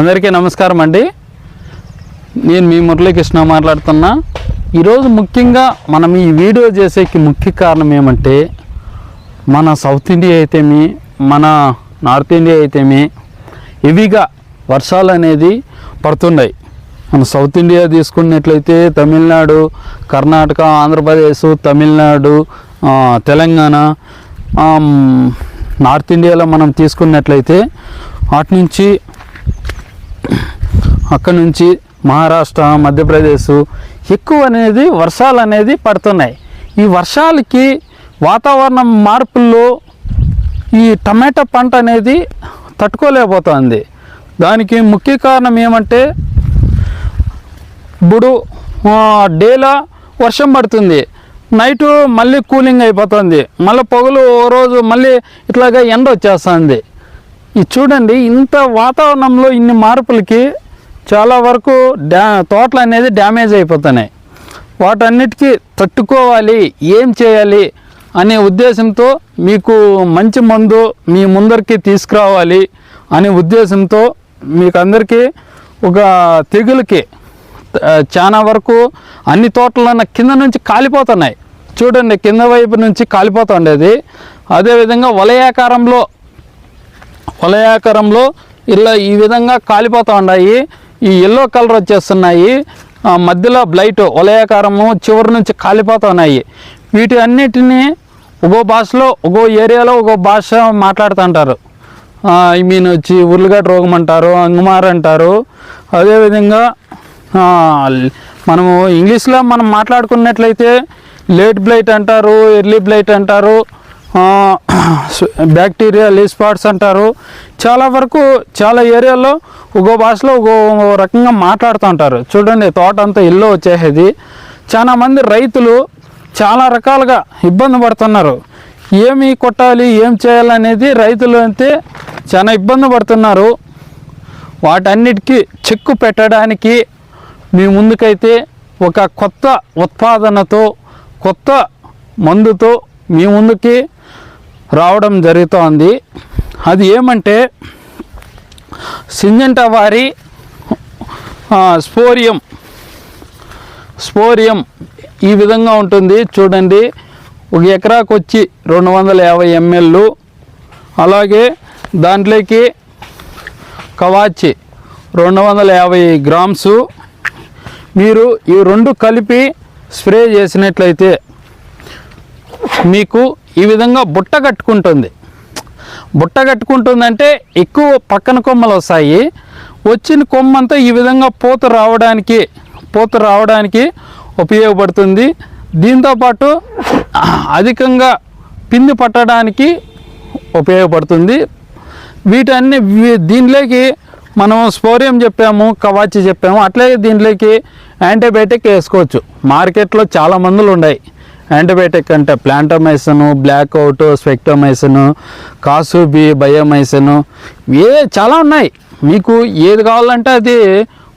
అందరికీ నమస్కారం అండి. నేను మీ మురళీకృష్ణ మాట్లాడుతున్నా. ఈరోజు ముఖ్యంగా మనం ఈ వీడియో చేసేకి ముఖ్య కారణం ఏమంటే మన సౌత్ ఇండియా అయితేమి మన నార్త్ ఇండియా అయితేమి హెవీగా వర్షాలు అనేది పడుతున్నాయి. మన సౌత్ ఇండియా తీసుకున్నట్లయితే తమిళనాడు కర్ణాటక ఆంధ్రప్రదేశ్ తమిళనాడు తెలంగాణ నార్త్ ఇండియాలో మనం తీసుకున్నట్లయితే వాటి నుంచి అక్కడి నుంచి మహారాష్ట్ర మధ్యప్రదేశ్ ఎక్కువ అనేది వర్షాలు అనేది పడుతున్నాయి. ఈ వర్షాలకి వాతావరణం మార్పుల్లో ఈ టమాటా పంట అనేది తట్టుకోలేకపోతుంది. దానికి ముఖ్య కారణం ఏమంటే ఇప్పుడు డేలా వర్షం పడుతుంది. నైటు మళ్ళీ కూలింగ్ అయిపోతుంది. మళ్ళీ పొగలు ఓ రోజు మళ్ళీ ఇట్లాగా ఎండ వచ్చేస్తుంది. ఇది చూడండి ఇంత వాతావరణంలో ఇన్ని మార్పులకి చాలా వరకు డ్యా తోటలు అనేది డ్యామేజ్ అయిపోతున్నాయి. వాటన్నిటికీ తట్టుకోవాలి ఏం చేయాలి అనే ఉద్దేశంతో మీకు మంచి మందు మీ ముందరికి తీసుకురావాలి అనే ఉద్దేశంతో మీకు అందరికీ ఒక తెగులకి చాలా వరకు అన్ని తోటలన్న కింద నుంచి కాలిపోతున్నాయి. చూడండి కింద వైపు నుంచి కాలిపోతుండేది. అదేవిధంగా వలయాకారంలో వలయాకారంలో ఇలా ఈ విధంగా కాలిపోతూ ఉన్నాయి. ఈ ఎల్లో కలర్ వచ్చేస్తున్నాయి. మధ్యలో బ్లైట్ వలయాకారము చివరి నుంచి కాలిపోతున్నాయి. వీటి అన్నిటినీ ఒక్కో భాషలో ఒక్కో ఏరియాలో ఒక్కో భాష మాట్లాడుతుంటారు. ఐ మీన్ వచ్చి ఉర్లుగడ్డ రోగం అంటారు అంగుమార్ అంటారు. అదేవిధంగా మనము ఇంగ్లీష్లో మనం మాట్లాడుకున్నట్లయితే లేట్ బ్లైట్ అంటారు ఎర్లీ బ్లైట్ అంటారు. బ్యాక్టీరియా లీస్పాట్స్ అంటారు. చాలా వరకు చాలా ఏరియాలో ఒక్కో భాషలో ఒక్కో రకంగా మాట్లాడుతూ ఉంటారు. చూడండి తోట అంతా ఇల్లు వచ్చేది చాలామంది రైతులు చాలా రకాలుగా ఇబ్బంది పడుతున్నారు. ఏమి కొట్టాలి ఏం చేయాలనేది రైతులు అయితే చాలా ఇబ్బంది పడుతున్నారు. వాటన్నిటికీ చెక్కు పెట్టడానికి మీ ముందుకైతే ఒక కొత్త ఉత్పాదనతో కొత్త మందుతో మీ ముందుకి రావడం జరుగుతోంది. అది ఏమంటే సింజంట వారి స్పోరియం స్పోరియం ఈ విధంగా ఉంటుంది. చూడండి ఒక ఎకరాకు వచ్చి రెండు వందల యాభై ఎంఎల్లు. అలాగే దాంట్లోకి కవాచి రెండు వందల యాభై గ్రామ్సు. మీరు ఈ రెండు కలిపి స్ప్రే చేసినట్లయితే మీకు ఈ విధంగా బుట్ట కట్టుకుంటుంది. బుట్ట కట్టుకుంటుందంటే ఎక్కువ పక్కన కొమ్మలు వస్తాయి. వచ్చిన కొమ్మంతా ఈ విధంగా పూత రావడానికి పూత రావడానికి ఉపయోగపడుతుంది. దీంతోపాటు అధికంగా పిండి పట్టడానికి ఉపయోగపడుతుంది. వీటన్ని దీనిలోకి మనం స్పోరియం చెప్పాము కవాచి చెప్పాము. అట్లాగే దీంట్లోకి యాంటీబయాటిక్ వేసుకోవచ్చు. మార్కెట్లో చాలా మందులు ఉన్నాయి యాంటీబయాటిక్ అంటే ప్లాంటమైసన్ బ్లాక్ అవుట్ స్పెక్టోమైసన్ కాసుబి బయోమైసన్ ఏ చాలా ఉన్నాయి. మీకు ఏది కావాలంటే అది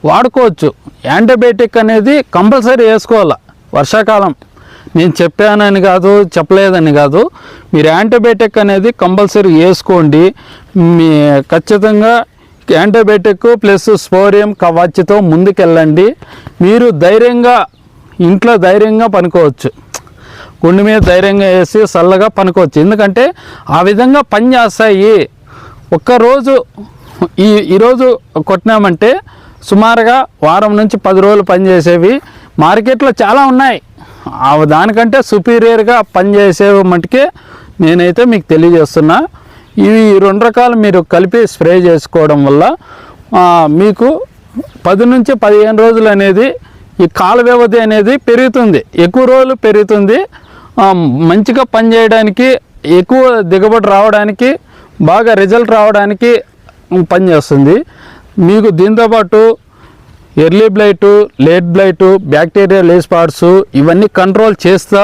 వాడుకోవచ్చు. యాంటీబయాటిక్ అనేది కంపల్సరీ వేసుకోవాలి వర్షాకాలం. నేను చెప్పానని కాదు చెప్పలేదని కాదు. మీరు యాంటీబయాటిక్ అనేది కంపల్సరీ వేసుకోండి. మీ ఖచ్చితంగా యాంటీబయాటిక్ ప్లస్ స్పోరియం కవాచితో ముందుకెళ్ళండి. మీరు ధైర్యంగా ఇంట్లో ధైర్యంగా పనుకోవచ్చు. గుండె మీద ధైర్యంగా వేసి చల్లగా పనుకోవచ్చు. ఎందుకంటే ఆ విధంగా పని చేస్తాయి. ఒక్కరోజు ఈ ఈరోజు కొట్టినామంటే సుమారుగా వారం నుంచి పది రోజులు పనిచేసేవి మార్కెట్లో చాలా ఉన్నాయి. దానికంటే సుపీరియర్గా పనిచేసేవి మటుకే నేనైతే మీకు తెలియజేస్తున్నా. ఇవి రెండు రకాలు మీరు కలిపి స్ప్రే చేసుకోవడం వల్ల మీకు పది నుంచి పదిహేను రోజులు అనేది ఈ కాల వ్యవధి అనేది పెరుగుతుంది. ఎక్కువ రోజులు పెరుగుతుంది. మంచిగా పనిచేయడానికి ఎక్కువ దిగుబడి రావడానికి బాగా రిజల్ట్ రావడానికి పనిచేస్తుంది. మీకు దీంతోపాటు early blight late blight bacteria Lay's parts ఇవన్నీ కంట్రోల్ చేస్తా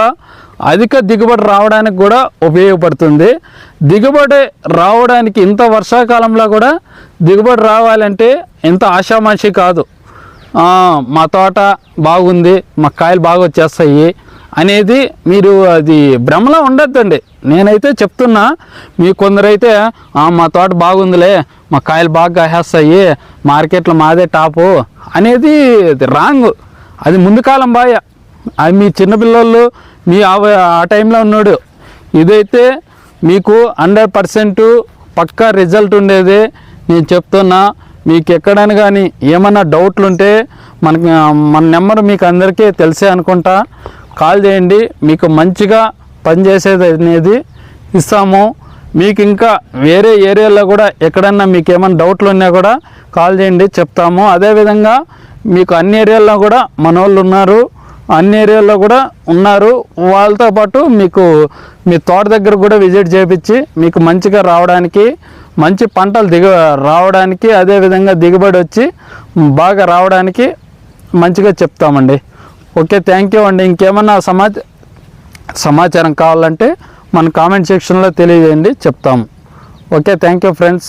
అధిక దిగుబడి రావడానికి కూడా ఉపయోగపడుతుంది. దిగుబడి రావడానికి ఇంత వర్షాకాలంలో కూడా దిగుబడి రావాలంటే ఇంత ఆషామాషి కాదు. మా తోట బాగుంది మా కాయలు బాగా వచ్చేస్తాయి. అనేది మీరు అది భ్రమలో ఉండొద్దండి. నేనైతే చెప్తున్నా మీ కొందరైతే మా తోట బాగుందిలే మా కాయలు బాగా కాసేస్తాయి మార్కెట్లో మాదే టాపు అనేది రాంగ్. అది ముందు కాలం బాయ. అది మీ చిన్నపిల్లలు మీ ఆ ఆ టైంలో ఉన్నాడు. ఇదైతే మీకు హండ్రెడ్ పర్సెంట్ పక్కా రిజల్ట్ ఉండేది. నేను చెప్తున్నా మీకు ఎక్కడైనా కానీ ఏమన్నా డౌట్లు ఉంటే మనకి మన నెంబర్ మీకు అందరికీ తెలిసే అనుకుంటా. కాల్ చేయండి మీకు మంచిగా పనిచేసేది అనేది ఇస్తాము. మీకు ఇంకా వేరే ఏరియాలో కూడా ఎక్కడన్నా మీకు ఏమైనా డౌట్లు ఉన్నా కూడా కాల్ చేయండి చెప్తాము. అదేవిధంగా మీకు అన్ని ఏరియాల్లో కూడా మన వాళ్ళు ఉన్నారు అన్ని ఏరియాల్లో కూడా ఉన్నారు. వాళ్ళతో పాటు మీకు మీ తోట దగ్గర కూడా విజిట్ చేపించి మీకు మంచిగా రావడానికి మంచి పంటలు దిగ రావడానికి అదేవిధంగా దిగుబడి వచ్చి బాగా రావడానికి మంచిగా చెప్తామండి. ఓకే థ్యాంక్ యూ అండి. ఇంకేమన్నా సమా సమాచారం కావాలంటే మన కామెంట్ సెక్షన్లో తెలియజేయండి చెప్తాము. Okay thank you friends